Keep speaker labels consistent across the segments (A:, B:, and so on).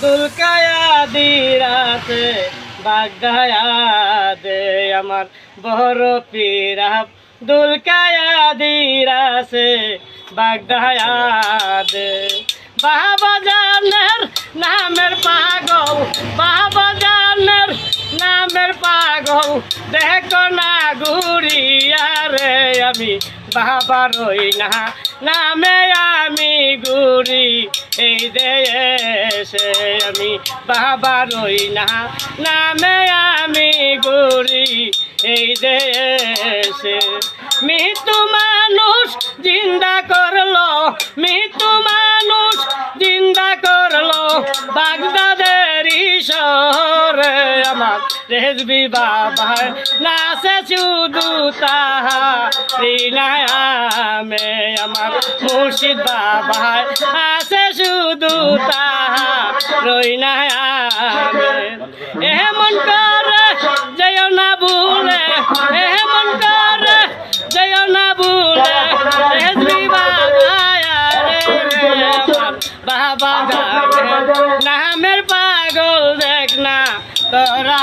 A: দুলকায়া দিরাতে বাগায়া দে আমার বড় পীরাপ দুলকায়া দিরাসে বাগদায়া দে বাবা জানের নামের পাগল, বাবা জানের নামের পাগল, দেখো না ঘুরিয়া রে, আমি বাবা রই না, নামে আমি ঘুরি এই দেশে আমি বাবা রই না, নামে আমি ঘুরি এই দেশে মৃত্যু মানুষ জিন্দা করল, মৃত্যু মানুষ জিন্দা করল, বাগদাদের শহরে আমার রেজবি বাবা নাচে শুধু তাহা রিনায়ামে আমার মুর্শিদ বাবা আছে শুধু তাহা রইনায়ামে এমন করে যেও না ভুলে করে যেও না ভুলে রে বাবা নামের পাগল দেখ না তোরা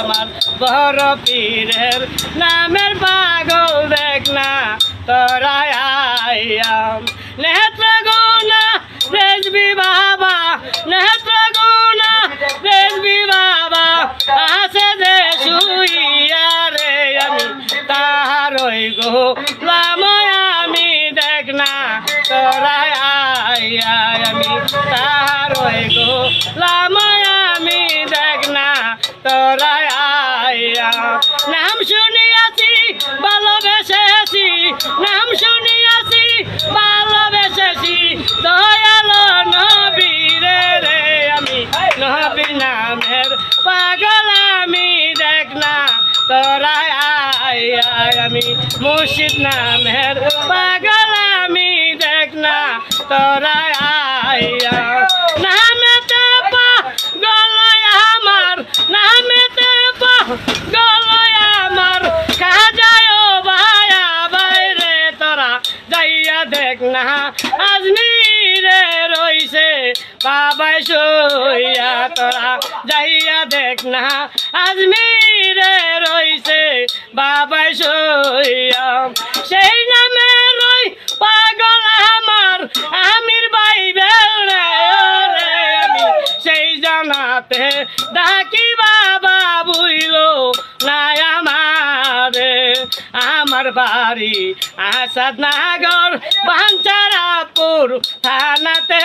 A: আমার বড় পীরের নামের পাগল লাময় আমি দেখ না, তোরাই আয় আমি তাহার গো। লাময় আমি দেখ না, তোরাই আয়া আমি মুর্শিদ নামের পাগল, আমি দেখ না তোরা, আয়া নামেতে গলায় আমার নামেতে গলায় আমার। কাজায় ভায়া বাইরে তোরা যাইয়া দেখ না। আজমিরে রইছে বাবাই সইয়া তোরা দেখ না। রইছে বাবাই সইয়া সেই নামে রই পাগল আমার, আমির ভাই বেড়ে আমি। সেই জানাতে ডাকি বাবা বুইলো, নাই আমারে, আমার বাড়ি আসাদ নাগর বাঞ্চারাপুর থানাতে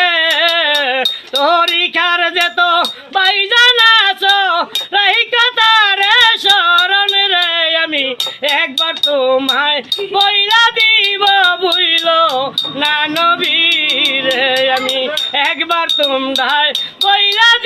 A: না নবীর